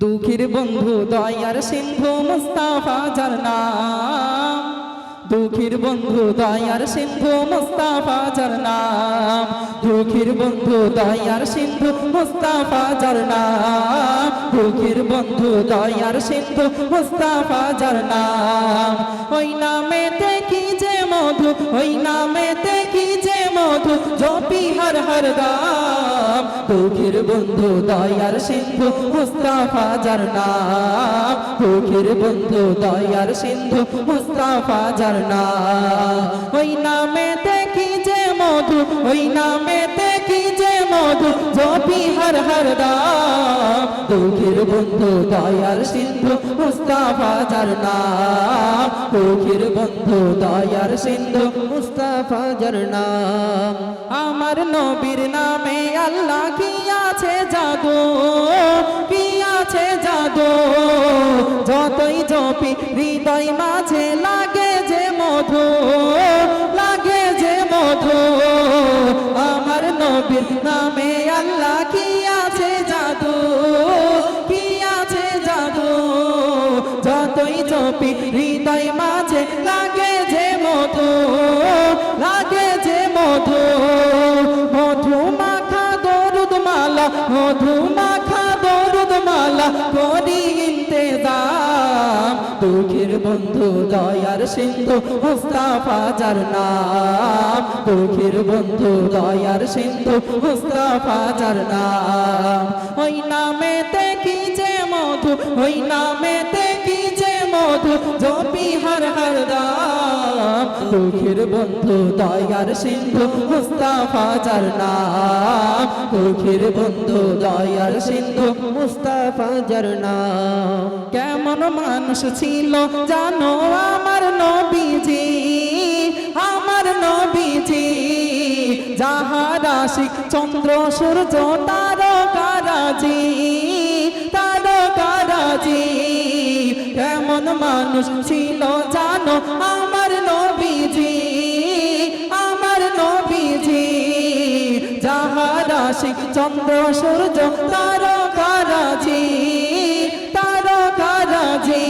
দুঃখীর বন্ধু দয়ার সিন্ধু মুস্তাফা যার নাম। দুঃখীর বন্ধু দয়ার সিন্ধু মুস্তাফা যার নাম। দুঃখীর বন্ধু দয়ার সিন্ধু মুস্তাফা যার নাম। দুঃখীর বন্ধু দয়ার সিন্ধু মুস্তাফা যার নাম। ওই কি যে মধু, ওই নামেতে কি যে মধু? জপি হর হর দাম দুঃখীর বন্ধু দয়ার সিন্ধু, মুস্তাফা যার নাম। দুঃখীর বন্ধু দয়ার সিন্ধু, মুস্তাফা যার নাম। ওই নামেতে কি যে মধু? ওই নামেতে কি যে মধু? জপি হর হর দাম দুঃখীর বন্ধু দয়ার সিন্ধু, মুস্তাফা যার নাম। দুঃখীর বন্ধু দয়ার সিন্ধু মুস্তাফা যার আমার নবীর নামে আল্লাহ কি আছে জাদু? কি আছে জাদু? যতই জপি, হৃদয় মাঝে লাগে যে মধু, লাগে যে মধু। আমার নবীর নামে আল্লাহ কি আছে জাদু? কি আছে জাদু? যতই জপি, হৃদয় মাঝে লাগে যে মধু, লাগে যে মধু। মধু মাখা দরুদ মালা, মধু মাখা দরুদ মালা করি ইন্তেজাম। দুঃখের বন্ধু দয়ার সিন্ধু, মুস্তাফা যার নাম। দুঃখের বন্ধু দয়ার সিন্ধু, মুস্তাফা যার নাম। ওই নামেতে কি যে মধু, ওই নামেতে কি যে মধু জপি হর হর দাম। দুঃখের বন্ধু দয়ার সিন্ধু, মুস্তাফা যার নাম। দুঃখের বন্ধু দয়ার সিন্ধু, মুস্তাফা যার নাম। কেমন মানুষ ছিল জানো আমার নবীজি? আমার নবীজি, যাহার আশিক চন্দ্র, সূর্য তারকারাজি তারকারাজি কেমন মানুষ ছিল জানো? আমার নবীজি আমার নবীজি, যাহার আশিক চন্দ্র, সূর্য, তারকারাজি তারকারাজি।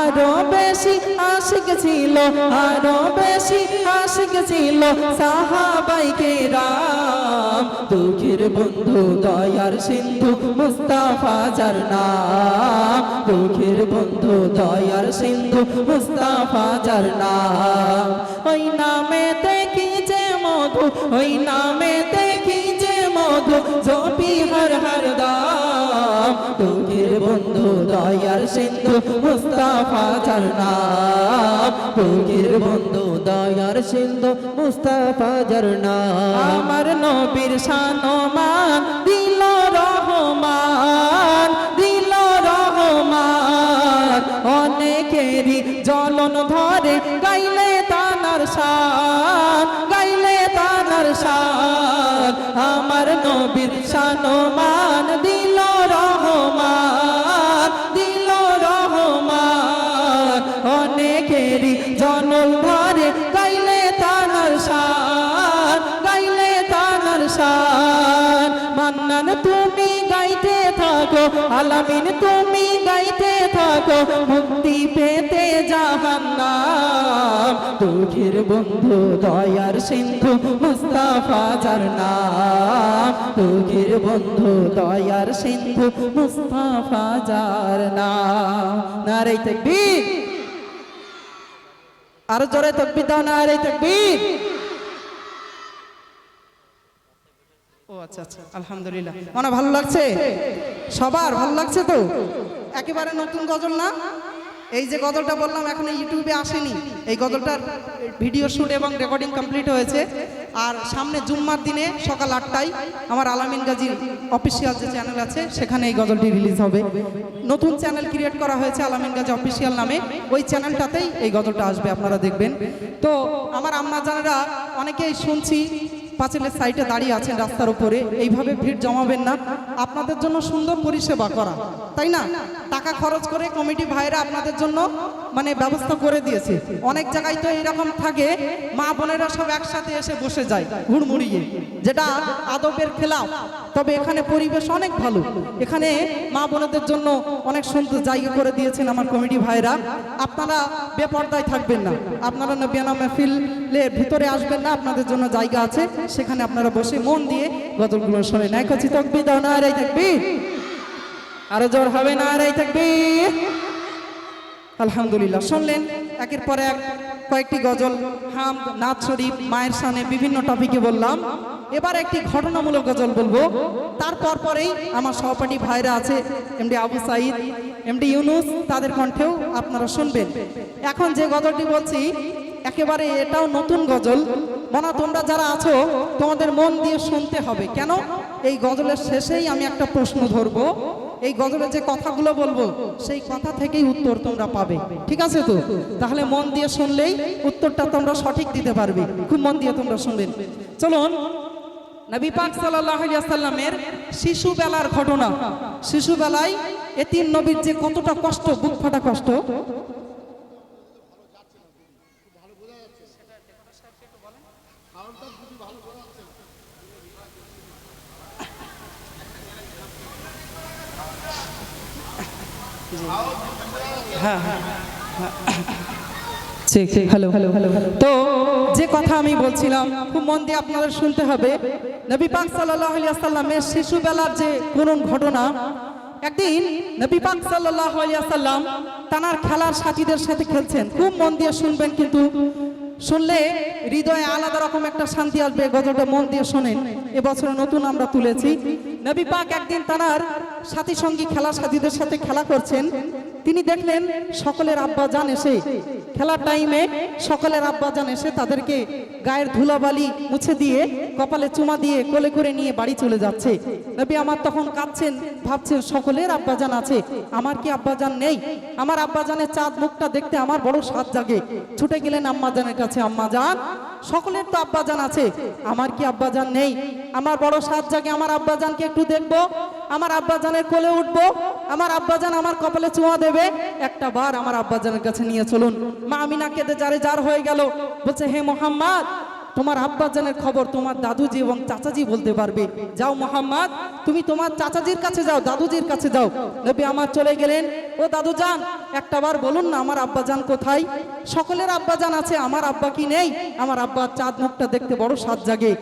আরও বেশি আশিক ছিল, আরও বেশি আশিক ছিল সাহাবাইকে রাম দুঃখের বন্ধু দয়ার সিন্ধু মুস্তাফা যার নাম। দুঃখের বন্ধু, দয়ার সিন্ধু মুস্তাফা যার ওই নামে দেখি যে মধু, ওই নামে দেখি যে মধু, জপি হর হর দাম। দুঃখের বন্ধু, দয়ার সিন্ধু মুস্তাফা যার নাম। বন্ধু, দয়ার সিন্ধু মুস্তাফা যার আমার নবীর শানমান দিল অনেকেরই জ্বলন ধরে গাইলে তানার সার গাইলে তানার সার আমার নবীর সানমান দিল রহমান। আলামিন, তুমি গাইতে থাকো, মুক্তি পেতে জাহান্নাম। দুঃখের বন্ধু, দয়ার সিন্ধু, মুস্তাফা যার নাম। দুঃখের বন্ধু, দয়ার সিন্ধু, মুস্তাফা যার নাম। নারে তাকবীর। আর জোরে তাকবীর দাও নারে তাকবীর। আচ্ছা আচ্ছা আলহামদুলিল্লাহ। মনে ভালো লাগছে? সবার ভালো লাগছে তো? একেবারে নতুন গজল না? এই যে গজলটা বললাম, এখন ইউটিউবে আসেনি। এই গজলটার ভিডিও শুট এবং রেকর্ডিং কমপ্লিট হয়েছে। আর সামনে জুম্মার দিনে সকাল আটটায় আমার আলামিন গাজীর অফিসিয়াল যে চ্যানেল আছে, সেখানে এই গজলটি রিলিজ হবে। নতুন চ্যানেল ক্রিয়েট করা হয়েছে আলামিন গাজী অফিসিয়াল নামে। ওই চ্যানেলটাতেই এই গজলটা আসবে, আপনারা দেখবেন। তো আমার আম্মা জানেরা অনেকেই শুনছি পাঁচিলের সাইডে দাঁড়িয়ে আছেন রাস্তার উপরে, এইভাবে ভিড় জমাবেন না। আপনাদের জন্য সুন্দর পরিষেবা করা, তাই না? টাকা খরচ করে কমিটি ভাইরা আপনাদের জন্য মানে ব্যবস্থা করে দিয়েছে। অনেক জায়গায় তো এরকম থাকে, মা বোনেরা সব একসাথে এসে বসে যায়, হুড়মুড়িয়ে, যেটা আদবের খেলাফ। তবে এখানে পরিবেশ অনেক ভালো। এখানে মা বোনদের জন্য অনেক সুন্দর জায়গা করে দিয়েছেন আমার কমিটি ভাইরা আপনারা বেপর্দায় থাকবেন না। আপনারা নবিয়ানা মেহফিলের ভিতরে আসবেন না, আপনাদের জন্য জায়গা আছে। সেখানে আপনারা বসে মন দিয়ে গজলগুলো শোনেন। এক হচ্ছে তকবি দাও না আর থাকবি আরও জোর হবে না আর থাকবি আলহামদুলিল্লাহ, শুনলেন? একের পর এক কয়েকটি গজল, হাম, নাচ শরীফ, মায়ের সামনে বিভিন্ন টপিকে বললাম। এবার একটি ঘটনামূলক গজল বলব। তারপর পরেই আমার সহপাঠী ভাইরা আছে, এমডি আবু সাইদ এমডি ইউনুস, তাদের কণ্ঠেও আপনারা শুনবেন। এখন যে গজলটি বলছি একেবারে এটাও নতুন গজল। মনা, তোমরা যারা আছো, তোমাদের মন দিয়ে শুনতে হবে। কেন? এই গজলের শেষেই আমি একটা প্রশ্ন ধরবো। এই গজলের যে কথাগুলো বলব, সেই কথা থেকেই উত্তর তোমরা পাবে। ঠিক আছে তো? তাহলে মন দিয়ে শুনলেই উত্তরটা তোমরা সঠিক দিতে পারবে। খুব মন দিয়ে তোমরা শুনবেন। চলুন, নবী পাক সাল্লামের শিশুবেলার ঘটনা। শিশুবেলায় এতিম নবীর যে কতটা কষ্ট, বুক ফাটা কষ্ট। হ্যাঁ হ্যাঁ হ্যালো হ্যালো হ্যালো তো যে কথা আমি বলছিলাম, খুব মন দিয়ে আপনাদের শুনতে হবে। নবী পাক সাল্লাল্লাহু আলাইহি সাল্লামের শিশুবেলার যে করুণ ঘটনা, একদিন নবী পাক সাল্লাল্লাহু আলাইহি সাল্লাম তানার খেলার সাথীদের সাথে খেলছেন। খুব মন দিয়ে শুনবেন কিন্তু। শুনলে হৃদয়ে আলাদা রকম একটা শান্তি আসবে, গজলটা মন দিয়ে শোনেন। এবছর নতুন আমরা তুলেছি। নবী পাক একদিন তানার সাথী সঙ্গী খেলা সাথীদের সাথে খেলা করছেন। তিনি দেখলেন সকলের আব্বা জান এসে। খেলার টাইমে সকলের আব্বা জান এসে তাদেরকে গায়ের ধুলাবালি মুছে দিয়ে, কপালে চুমা দিয়ে, কোলে করে নিয়ে বাড়ি চলে যাচ্ছে। নবী আমার তখন কাঁদছেন, ভাবছেন সকলের আব্বাজান আছে, আমার কি আব্বাজান নেই? আমার আব্বাজানের চাঁদ মুখটা দেখতে আমার বড় স্বাদ জাগে। ছুটে গেলেন আম্মাজানের কাছে আম্মাজান সকলের তো আব্বাজান আছে। আমার কি আব্বাজান নেই? আমার বড় সাত জাগে আমার আব্বাজানকে একটু দেখব। আমার আব্বাজানের কোলে উঠব। আমার আব্বাজান আমার কপালে চুমা দেবে। একটা বার আমার আব্বাজানের কাছে নিয়ে চলুন। মা আমিনা কেঁদে যারে যার হয়ে গেল। বলছে, হে মোহাম্মদ তোমার আব্বাজানের খবর তোমার দাদুজি এবং চাচাজি বলতে পারবে। যাও মোহাম্মদ, তুমি তোমার চাচাজির কাছে যাও, দাদুজির কাছে যাও। নবী আমার চলে গেলেন, ও দাদু যান একটা বার বলুন না আমার আব্বাজান কোথায়? সকলের আব্বাজান আছে, আমার আব্বা কি নেই? আমার আব্বার চাঁদ মুখটা দেখতে বড় সাত জাগে।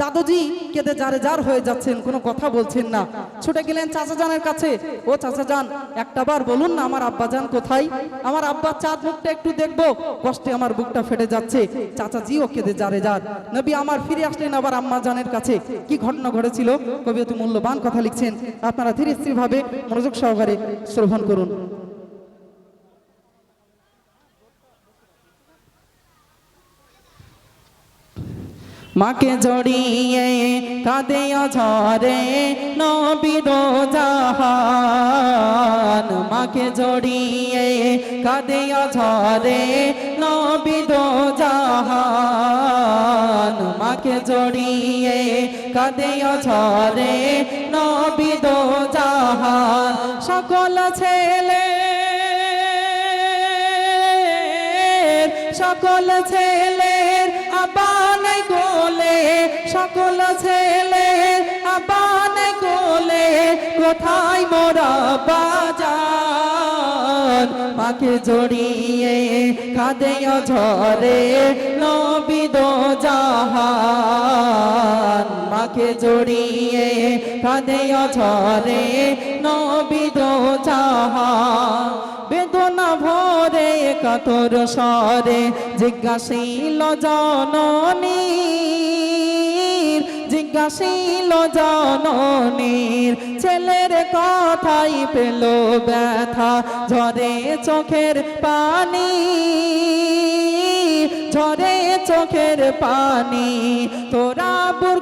দাদুজি কেঁদে যারে যার হয়ে যাচ্ছেন, কোনো কথা বলছেন না। ছুটে গেলেন চাচা জানের কাছে। ও চাচা যান একটা বার বলুন না আমার আব্বাজান কোথায়? আমার আব্বার চাঁদ মুখটা একটু দেখব, কষ্টে আমার বুকটা ফেটে যাচ্ছে। চাচাজিও কেঁদে যারে যার। নবী আমার ফিরে আসলেন আবার আম্মা জানের কাছে। কি ঘটনা ঘটেছিল? কবি অতি মূল্যবান কথা লিখছেন। আপনারা ধীরে স্থিরভাবে মনোযোগ সহকারে শ্রবণ করুন। মাকে জড়িয়ে কাঁদে ঝরে নবিদ জাহান মাকে জড়িয়ে কাঁদে ঝরে নবিদ জাহান মাকে জড়িয়ে কাঁদে ঝরে নবিদ জাহান সকল ছেলে সকল ছেলের গোলে সকল ছেলের আবান গোলে কোথায় মোরা বাজার মাকে জড়িয়ে কাঁদে ঝরে নবিদ জাহান। মাকে জড়িয়ে কাঁদে ঝরে নবিদ জাহান। কাতর স্বরে জিজ্ঞাসিল জননীর জিজ্ঞাসিল জননীর, ছেলের কথাই পেল ব্যথা, ঝরে চোখের পানি, ঝরে চোখের পানি, তোরা বুর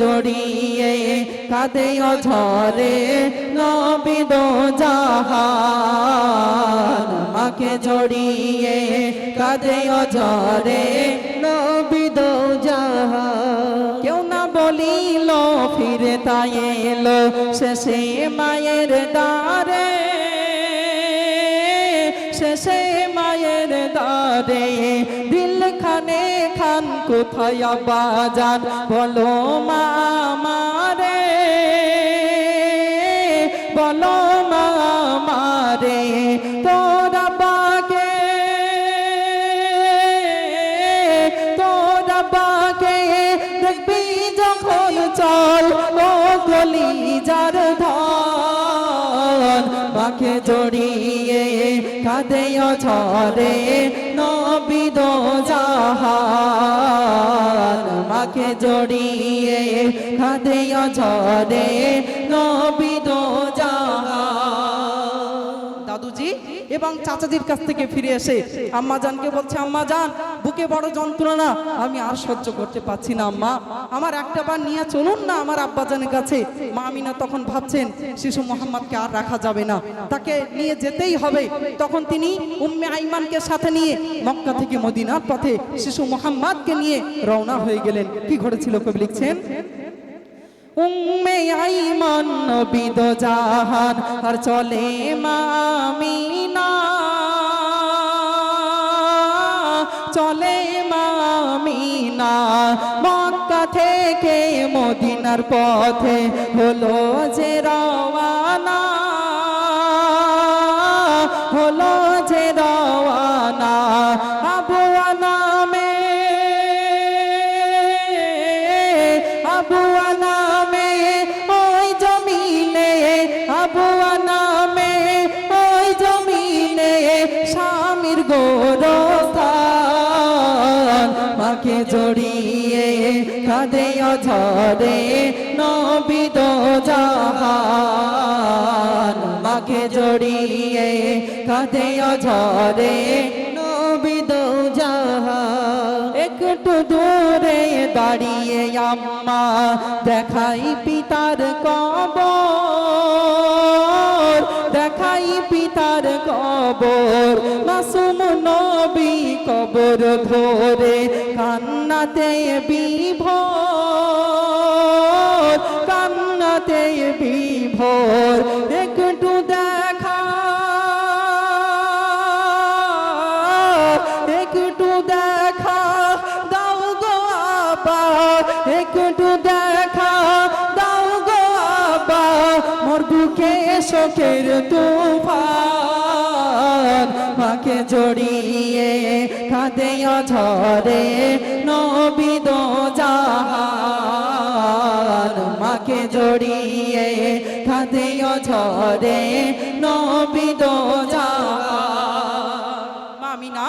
জড়িয়ে কাঁদে ঝরে নবিদ মাকে জড়িয়ে কাঁদে ঝরে নবিদ কেউ না বলিল, ফিরে তাই এলো শেষে মায়ের দ্বারে। শেষে মায়ের দারে দিল খান কোথায় বাজান বলো মা মারে বলো মা মারে তোরা বাগে। তোরা বাগে দেখবি যখন চল, ও গলি যার ধন। মাকে জড়িয়ে কাঁদে ঝরে জাহান মাকে জড়িয়ে কাঁদে ঝরে নবী জাহান দাদুজি এবং চাচাজির কাছ থেকে ফিরে এসে আম্মা জানকে বলছে আম্মা জান বুকে বড় যন্ত্রণা আমি আর সহ্য করতে পারছি না, আম্মা। আমার একটা বার নিয়ে চলুন না আমার আব্বাজানের কাছে। মা আমিনা তখন ভাবছেন, শিশু মোহাম্মদকে আর রাখা যাবে না। তাকে নিয়ে যেতেই হবে। তখন তিনি উম্মে আইমানকে সাথে নিয়ে মক্কা থেকে মদিনার পথে শিশু মোহাম্মদকে নিয়ে রওনা হয়ে গেলেন। কি ঘটেছিল কবি লিখছেন? উম্মে আইমান নবিদ জাহান, আর চলে মামিনা চলে মামিনা মক্কা থেকে মদিনার পথে হলো যে রওয়ানা। ঝরে নবিদ জাহান, মাকে জড়িয়ে কাঁদে ঝরে নবিদ একটু দূরে দাঁড়িয়ে আম্মা দেখাই পিতার কবর, দেখাই পিতার কবর। মাসুম নবী কবর ধরে কান্নাতে বিভোর বিভোর একটু দেখা। একটু দেখা, দাও গো আবা একটু দেখা। দাও গো আবা মোর বুকে শোকের তুফান। মাকে জড়িয়ে কাঁদে ঝরে নবিদ জাহান। মাকে জড়িয়ে ঝরে নবিদ মামিনা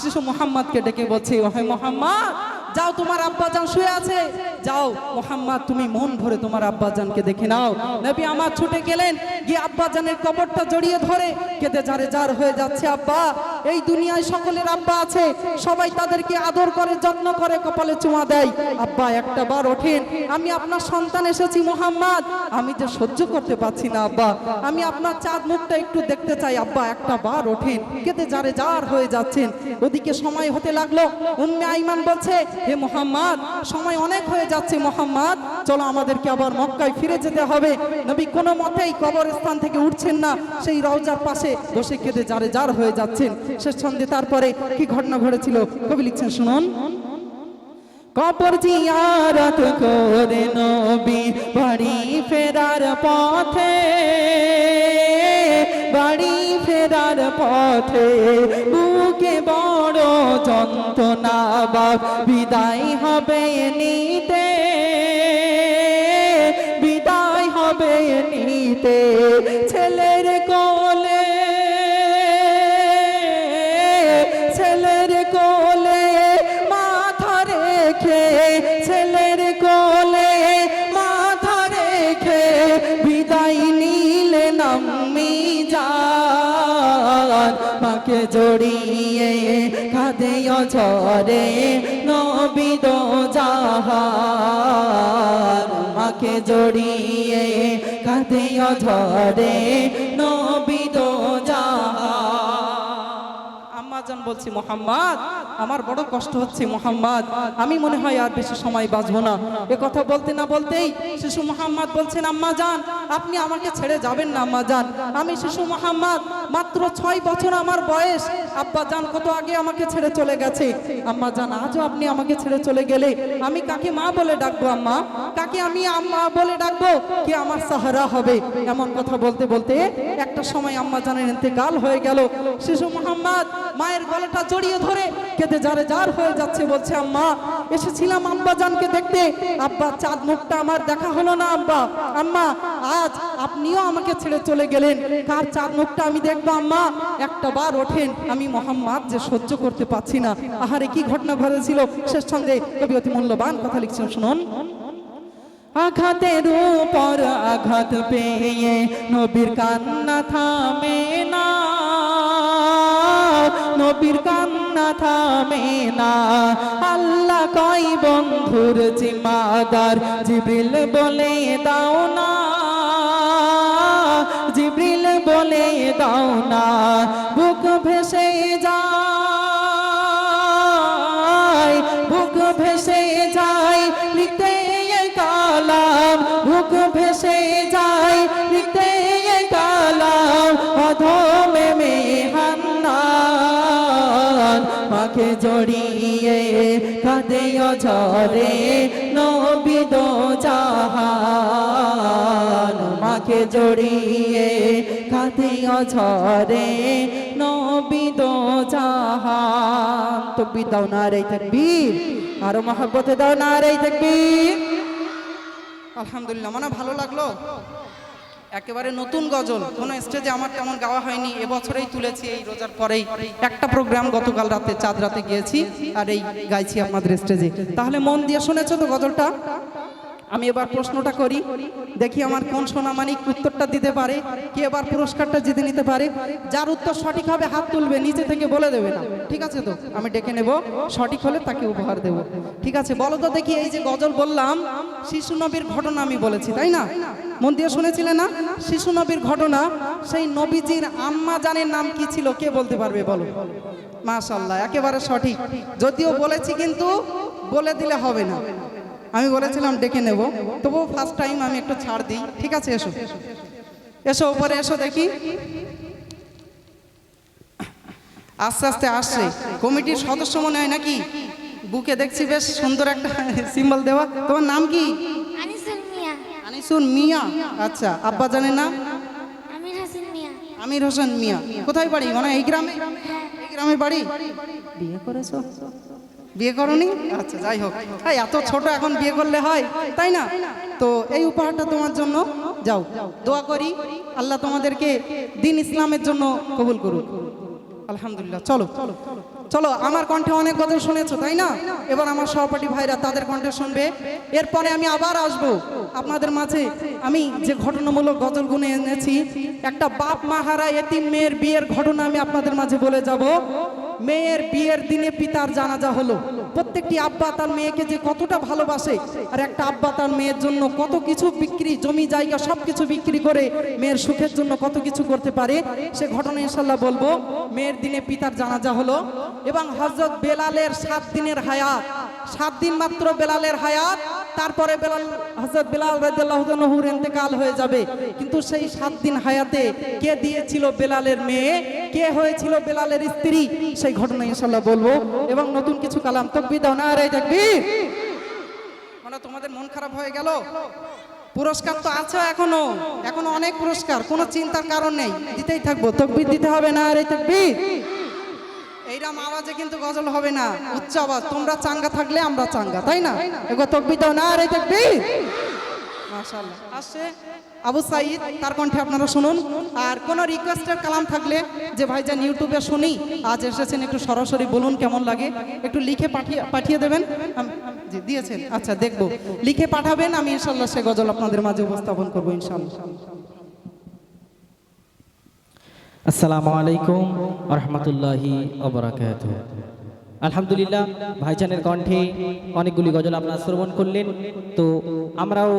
শিশু মোহাম্মদকে ডেকে বলছে ওহে মোহাম্মদ যাও, তোমার আব্বাজান শুয়ে আছে। যাও, মোহাম্মদ, তুমি মন ভরে তোমার আব্বাজানকে দেখে নাও। নবী আমার ছুটে গেলেন, গিয়ে আব্বাজানের কবরটা জড়িয়ে ধরে কেঁদে যারে যার হয়ে যাচ্ছে আব্বা। এই দুনিয়ায় সকলের আব্বা আছে, সবাই তাদেরকে আদর করে, যত্ন করে, কপালে চুমা দেয়। আব্বা, একটা বার ওঠেন, আমি আপনার সন্তান এসেছি, মোহাম্মদ। আমি যে সহ্য করতে পারছি না, আব্বা। আমি আপনার চাঁদ মুখটা একটু দেখতে চাই, আব্বা, একটা বার ওঠেন কেটে যারে যার হয়ে যাচ্ছেন। ওদিকে সময় হতে লাগল, উম্মে আইমান বলছে হে মোহাম্মদ, সময় অনেক হয়ে যাচ্ছে মোহাম্মদ। চলো আমাদেরকে আবার মক্কায় ফিরে যেতে হবে। নবী কোনো মতেই কবরস্থান থেকে উঠছেন না। সেই রওজার পাশে বসে কেঁদে যারে যার হয়ে যাচ্ছেন। শেষ সন্ধে তারপরে কি ঘটনা ঘটেছিল কবি লিখছেন, শুনুন। কবর জিয়ারত করে নবী বাড়ি ফেরার পথে বাড়ি ফেরার পথে বুকে বড় যন্ত্রণা বাপ বিদায় হবে নিতে। বিদায় হবে নিতে। ছেলের ঝরে নবিদ জাহার মাকে জড়িয়ে কাঁদে ঝরে নবিদ জাহার আম্মাজান বলছি মোহাম্মদ আমার বড় কষ্ট হচ্ছে মোহাম্মদ। আমি মনে হয় আর বেশি সময় বাঁচবো না। এ কথা বলতে না বলতেই শিশু মোহাম্মদ বলছেন, আম্মা যান আপনি আমাকে ছেড়ে যাবেন না, আম্মা যান আমি শিশু মোহাম্মদ, মাত্র ছয় বছর আমার বয়স। আব্বা যান কত আগে আমাকে ছেড়ে চলে গেছে? আম্মা যান আজও আপনি আমাকে ছেড়ে চলে গেলে আমি কাকে মা বলে ডাকবো, আম্মা? কাকে আমি আম্মা বলে ডাকবো? কি আমার সাহারা হবে? এমন কথা বলতে বলতে একটা সময় আম্মা জানের ইন্তেকাল হয়ে গেল। শিশু মোহাম্মদ, মায়ের গলাটা জড়িয়ে ধরে কেঁদে যারে যার হয়ে যাচ্ছে বলছে, আম্মা, এসেছিলাম আব্বা জানকে দেখতে। আব্বা, চাঁদ মুখটা আমার দেখা হলো না, আব্বা। আম্মা, আজ আপনিও আমাকে ছেড়ে চলে গেলেন। কার চাঁদ মুখটা আমি দেখব, আম্মা? একটা বার ওঠেন, আমি মোহাম্মদ যে সহ্য করতে পারছি না। আহারে, কি ঘটনা ঘটেছিল? শেষ সঙ্গে কবি অতি মূল্যবান কথা লিখছেন, শুনুন। আঘাতের উপর আঘাত পেয়ে নবীর কান্না থামে না। নবীর কান্না থামে না। আল্লাহ কই বন্ধুর জিমাদার জিবিল বলে দাও না। জিবিল বলে দাও না। বুক ভেসে ঝরে নবিদ জাহান মাকে জড়িয়ে কাঁদে ঝরে জাহান। তো দাও না রে তকবীর, আরও মহব্বতে দাও না রে তকবীর। আলহামদুলিল্লাহ মানে ভালো লাগল। একেবারে নতুন গজল। কোন স্টেজে আমার তেমন গাওয়া হয়নি। এবছরেই তুলেছি, এই রোজার পরেই। একটা প্রোগ্রাম গতকাল রাতে, চাঁদ রাতে গিয়েছি আর এই গাইছি আপনাদের স্টেজে তাহলে মন দিয়ে শুনেছো তো গজলটা? আমি এবার প্রশ্নটা করি। দেখি আমার কোন সোনামানিক উত্তরটা দিতে পারে। কে এবার পুরস্কারটা জিতে নিতে পারে? যার উত্তর সঠিক হবে, হাত তুলবে, নিচে থেকে বলে দেবে না। ঠিক আছে তো? আমি ডেকে নেব। সঠিক হলে তাকে উপহার দেব। ঠিক আছে, বলো তো দেখি, এই যে গজল বললাম, শিশু নবীর ঘটনা আমি বলেছি, তাই না? মন দিয়ে শুনেছিলেন না? শিশু নবীর ঘটনা, সেই নবীজির আম্মা জানের নাম কি ছিল, কে বলতে পারবে বলো? মাশাল্লাহ একেবারে সঠিক। যদিও বলেছি কিন্তু বলে দিলে হবে না। আমি বলেছিলাম ডেকে নেব। তবুও ফার্স্ট টাইম আমি একটু ছাড় দিই। ঠিক আছে এসো। এসো উপরে এসো দেখি। আস্তে আস্তে আসছে। কমিটির সদস্য মনে হয় নাকি? বুকে দেখছি বেশ সুন্দর একটা সিম্বল দেওয়া। তোমার নাম কি? আনিসুল মিয়া। আচ্ছা আব্বা জানের নাম আমির আমির হোসেন মিয়া। কোথায় বাড়ি? মানে এই গ্রামে? এই গ্রামে বাড়ি? বিয়ে করেছ? বিয়ে করনি? আচ্ছা যাই হোক। এই এত ছোট এখন বিয়ে করলে হয়, তাই না? তো এই উপহারটা তোমার জন্য, যাও, দোয়া করি, আল্লাহ তোমাদেরকে দিন ইসলামের জন্য কবুল করুক। আলহামদুলিল্লাহ, চলো চলো চলো আমার কণ্ঠে অনেক গজল শুনেছো, তাই না? এবার আমার সহপাঠী ভাইরা তাদের কণ্ঠে শুনবে। এরপরে আমি আবার আসব। আপনাদের মাঝে আমি যে ঘটনামূলক গজল গুনে এনেছি, একটা বাপ মা হারা এতিম মেয়ের বিয়ের ঘটনা আমি আপনাদের মাঝে বলে যাব। মেয়ের বিয়ের দিনে পিতার জানাজা হলো। প্রত্যেকটি আব্বা তার মেয়েকে যে কতটা ভালোবাসে, আর একটা আব্বা তার মেয়ের জন্য কত কিছু বিক্রি, জমি, জায়গা সব কিছু বিক্রি করে মেয়ের সুখের জন্য কত কিছু করতে পারে, সে ঘটনা ইনশাল্লাহ বলব। মেয়ের দিনে পিতার জানাজা হলো এবং হজরত বেলালের সাত দিনের হায়াত, সাত দিন মাত্র বেলালের হায়াত তারপরে বেলাল হজরত বেলাল রাহুর ইন্তেকাল হয়ে যাবে। কিন্তু সেই সাত দিন হায়াতে কে দিয়েছিল বেলালের মেয়ে? কে হয়েছিল বেলালের স্ত্রী? সেই ঘটনা ইনশাল্লাহ বলব। এবং নতুন কিছু কালাম তকবি দাও, না তাকবীর। মানে তোমাদের মন খারাপ হয়ে গেল? পুরস্কার তো আছে এখনও। এখনও অনেক পুরস্কার, কোনো চিন্তার কারণ নেই। দিতেই থাকব। তকবির দিতে হবে, না রে তাকবীর। এইরকম আওয়াজে কিন্তু গজল হবে না। উচ্চ আওয়াজ তোমরা চাঙ্গা থাকলে আমরা চাঙ্গা, তাই না? এগো তকবি দাও না রে তকবীর। মাশাআল্লাহ। আবু সাইদ, তার কণ্ঠে আপনারা শুনুন। আর কোন রিকোয়েস্টের কালাম থাকলে যে ভাইজান ইউটিউবে শুনি, আজ এসেছেন একটু সরাসরি বলুন কেমন লাগে। একটু লিখে পাঠিয়ে পাঠিয়ে দেবেন। জি, দিয়েছেন। আচ্ছা দেখব। লিখে পাঠাবেন, আমি ইনশাল্লাহ সে গজল আপনাদের মাঝে উপস্থাপন করব ইনশাল্লাহ আসসালামু আলাইকুম রহমতুল্লাহি আলহামদুলিল্লাহ, ভাইজানের কণ্ঠে অনেকগুলি গজল আপনারা শ্রবণ করলেন। তো আমরাও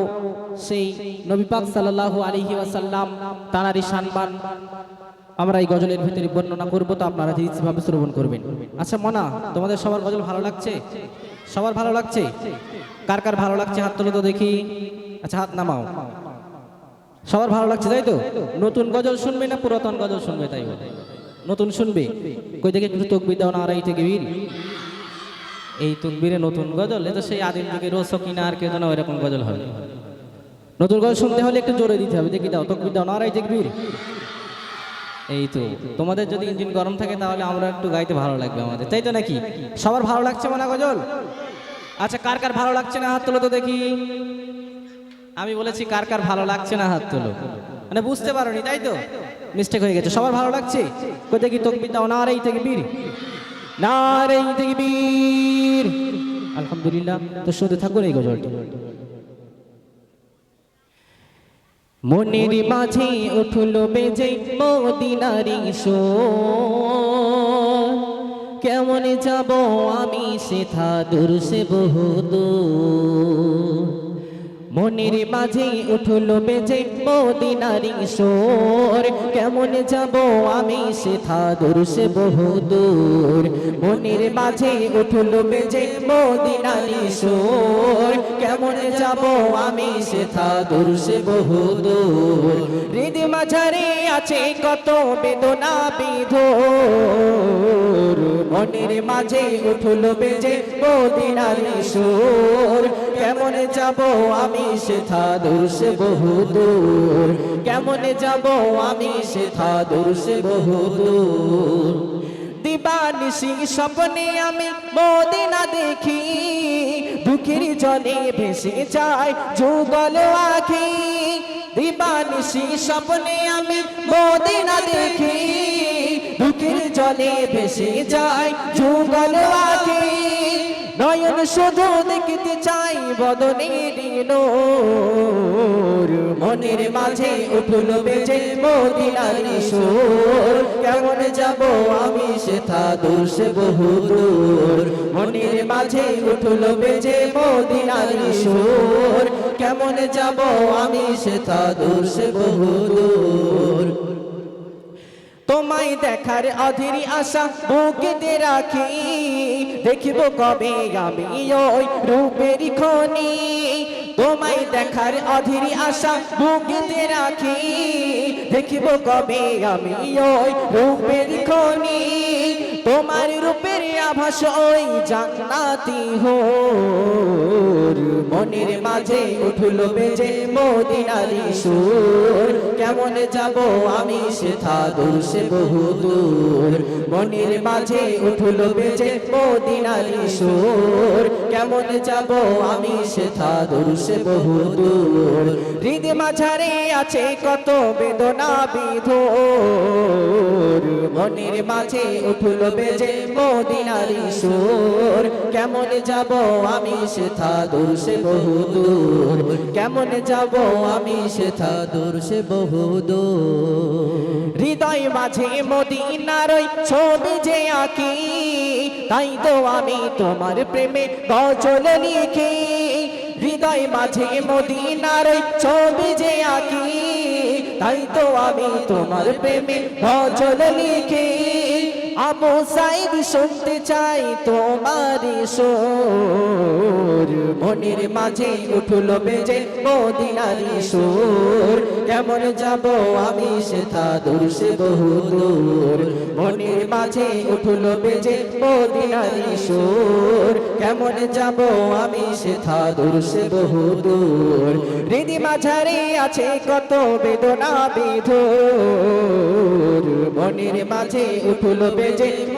সেই নবী পাক সাল্লাল্লাহু আলাইহি ওয়াসাল্লাম তানারি শানবান আমরা এই গজলের ভিতরে বর্ণনা করব, তো আপনারা ধীরভাবে শ্রবণ করবেন। আচ্ছা মনা, তোমাদের সবার গজল ভালো লাগছে? সবার ভালো লাগছে? কার কার ভালো লাগছে? হাত তোলো তো দেখি। আচ্ছা হাত নামাও। সবার ভালো লাগছে, তাই তো? নতুন গজল শুনবে না পুরাতন গজল শুনবে, তাই নতুন শুনবে? কই দেখে একটু তকবির দাও না আড়াই থেকে বীর। এই তকবিরে নতুন গজল, এ তো সেই আদিম যুগে রোজ কিনা আর কেউ যেন এরকম গজল হবে নতুন গজল শুনতে হলে একটু জোরে দিতে হবে, দেখি দাও, তকবির দাও না আড়াই থেকে বীর। এই তো, তোমাদের যদি ইঞ্জিন গরম থাকে তাহলে আমরা একটু গাইতে ভালো লাগবে আমাদের, তাই তো নাকি? সবার ভালো লাগছে মনে গজল? আচ্ছা কার কার ভালো লাগছে না, হাত তোলো তো দেখি। আমি বলেছি, কার কার ভালো লাগছে না হাত তোলো? মানে বুঝতে পারোনি, তাই তো? মিস্টেক হয়ে গেছে। সবার ভালো লাগছে? কই দেখি তকবির দাও, না এই থেকে বীর না এই থেকে বীর আলহামদুলিল্লাহ, তো শুনতে থাকুন এই গজলটি। মনের মাঝে উঠল বেজে মদিনারি সুর। কেমন যাব আমি, সেথা দূর সে বহুদূর। মনের মাঝে উঠল বেজে মদিনারি সোর কেমন যাব আমি সেথা দূর, সে বহু দূর। মনের মাঝে উঠল বেজে মদিনারি সোর কেমন যাব আমি সেথা দূর, সে বহু দূর। হৃদ মাঝারে আছে কত বেদনা বিধোর। মনের মাঝে উঠল বেজে মদিনারি সোর কেমন যাব আমি সেথা দূর সে বহুদূর কেমন যাব আমি সেথা দূর সে বহুদূর দিবানিশি স্বপ্নে আমি মদিনা দেখি। দুঃখের জলে ভেসে যায় যুগল আখি। দিবানিশি স্বপ্নে আমি মদিনা দেখি। দুঃখের জলে ভেসে যায় যুগল আখি। শুধু দেখতে চাই বদনের নূর। মনের মাঝে উঠল বেজে মদিনার সুর। কেমন যাব আমি সেথা দূর সে বহু দূর। মনের মাঝে উঠল বেজে মদিনার সুর। কেমন যাব আমি সেথা দূর সে বহু দূর। তোমায় দেখার অধীর আশা বুকেতে রাখি। দেখিব কবে আমি ওই রূপের খনি। তোমায় দেখার অধীর আশা বুকেতে রাখি। দেখিব কবে আমি ওই রূপের খনি। তোমার রূপের আভাস ওই জান্নাতি হোর। মনের মাঝে উঠল বেজে মদিনারি সুর। কেমন যাব আমি সেথা দূর সে বহু দূর। মনের মাঝে উঠল বেজে মদিনারি সুর। কেমন যাব আমি সেথা দূর সে বহু দূর। হৃদ মাঝারে আছে কত বেদনা বিধোর। মনের মাঝে উঠল বেজে মদিনারি সুর। কেমন যাব আমি সেথা দূর, সে বহু দূর। কেমন যাব আমি সেথা দূর, সে বহু দূর। হৃদয় মাঝে মদিনার ওই ছবি যে আঁকি, তাই তো আমি তোমার প্রেমে গজল লিখি। হৃদয় মাঝে মদিনার ওই ছবি যে আঁকি, তাই তো আমি তোমার প্রেমে গজল লিখি। আবু সাইদ শুনতে চাই তোমার সুর। মনের মাঝে উঠল বেজে মদিনারি সুর। কেমন যাব আমি সেথা দূর সে বহু দূর। মনের মাঝে উঠল বেজে মদিনারি সুর। কেমন যাব আমি সেথা দূর সে বহু দূর। হৃদি মাঝারে আছে কত বেদনা বিধুর। মনের মাঝে উঠল বেজে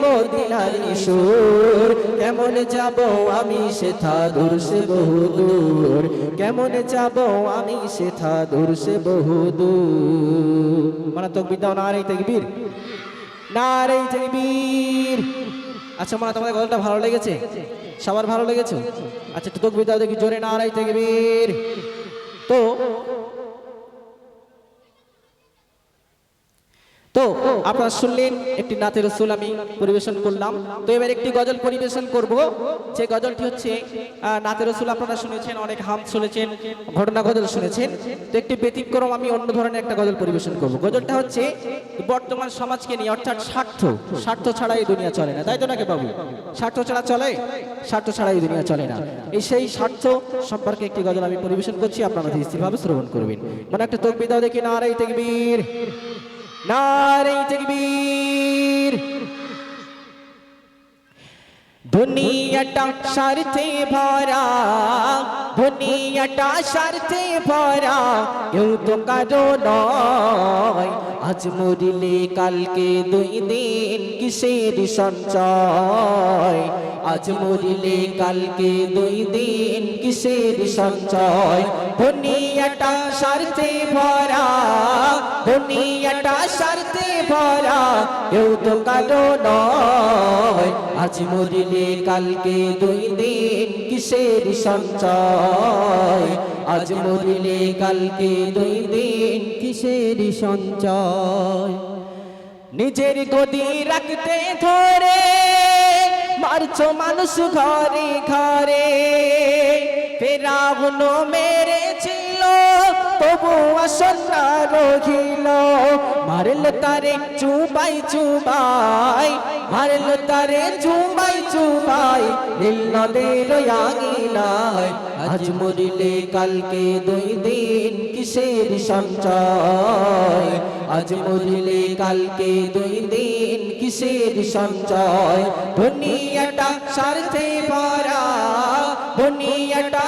মদিনারি সুর কেমন যাব আমি সেথা দূর সে বহু দূর, কেমন যাব আমি সেথা দূর সে বহু দূর। তো বিদ্যা নারী তেকবীর। নারী তেকবীর। আচ্ছা মানে তোমাদের গল্পটা ভালো লেগেছে? সবার ভালো লেগেছে? আচ্ছা একটু তকবির দাও দেখি, জোরে নারাই তেকবীর। তো তো আপনারা শুনলেন, একটি নাতের রসুল আমি পরিবেশন করলাম। তো এবার একটি গজল পরিবেশন করব। যে গজলটি হচ্ছে নাতের রসুল আপনারা শুনেছেন, অনেক হাম শুনেছেন, ঘটনা গজল শুনেছেন। তো একটি ব্যতিক্রম আমি অন্য ধরনের একটা গজল পরিবেশন করব। গজলটা হচ্ছে, বর্তমান সমাজকে নিয়ে, অর্থাৎ স্বার্থ স্বার্থ ছাড়া এই দুনিয়া চলে না। তাই তো নাকি বাবু? স্বার্থ ছাড়া চলে? স্বার্থ ছাড়া এই দুনিয়া চলে না। এই সেই স্বার্থ সম্পর্কে একটি গজল আমি পরিবেশন করছি। আপনারা স্থিরভাবে শ্রবণ করবেন। মানে একটা তকবি দাও দেখি না আর এই তেকবীর। নারে তকবীর দুনিয়াটা স্বার্থে ভরা, দুনিয়াটা স্বার্থে ভরা। কেউ তো কারও নয়, আজ মরিলে কালকে দুই দিন কিসের সঞ্চয়? আজ মরিলে কালকে দুই দিন কিসের সঞ্চয়? দুনিয়াটা স্বার্থে ভরা, দুনিয়াটা স্বার্থে ভরা কেউ তো কারও নয়। আজ মরিলে কালকে দুই দিন কিসের সঞ্চয়? আজ মরিলে কালকে দুই দিন কিসের সঞ্চয়? নিজের গদি রাখতে ধরে, মারছো মানুষ ঘরে ঘরে। ফেরাগুন মেরেছিল, তবু আসন্না রহিল। মারল তারে চুবাই চুবাই। মারল তারে চুবাই চুবাই। নীল নদের আগিনায় আজ মরিলে, কালকে দুই দিন কিসের সঞ্চয়? আজ মরিলে, কালকে দুই দিন কিসের সঞ্চয়? দুনিয়াটা স্বার্থে ভরা, দুনিয়াটা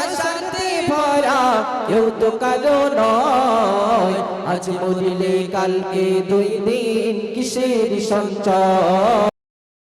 কেউ তো কালো নয়। আজ মরিলে কালকে দুই দিন কিসের সঞ্চয়?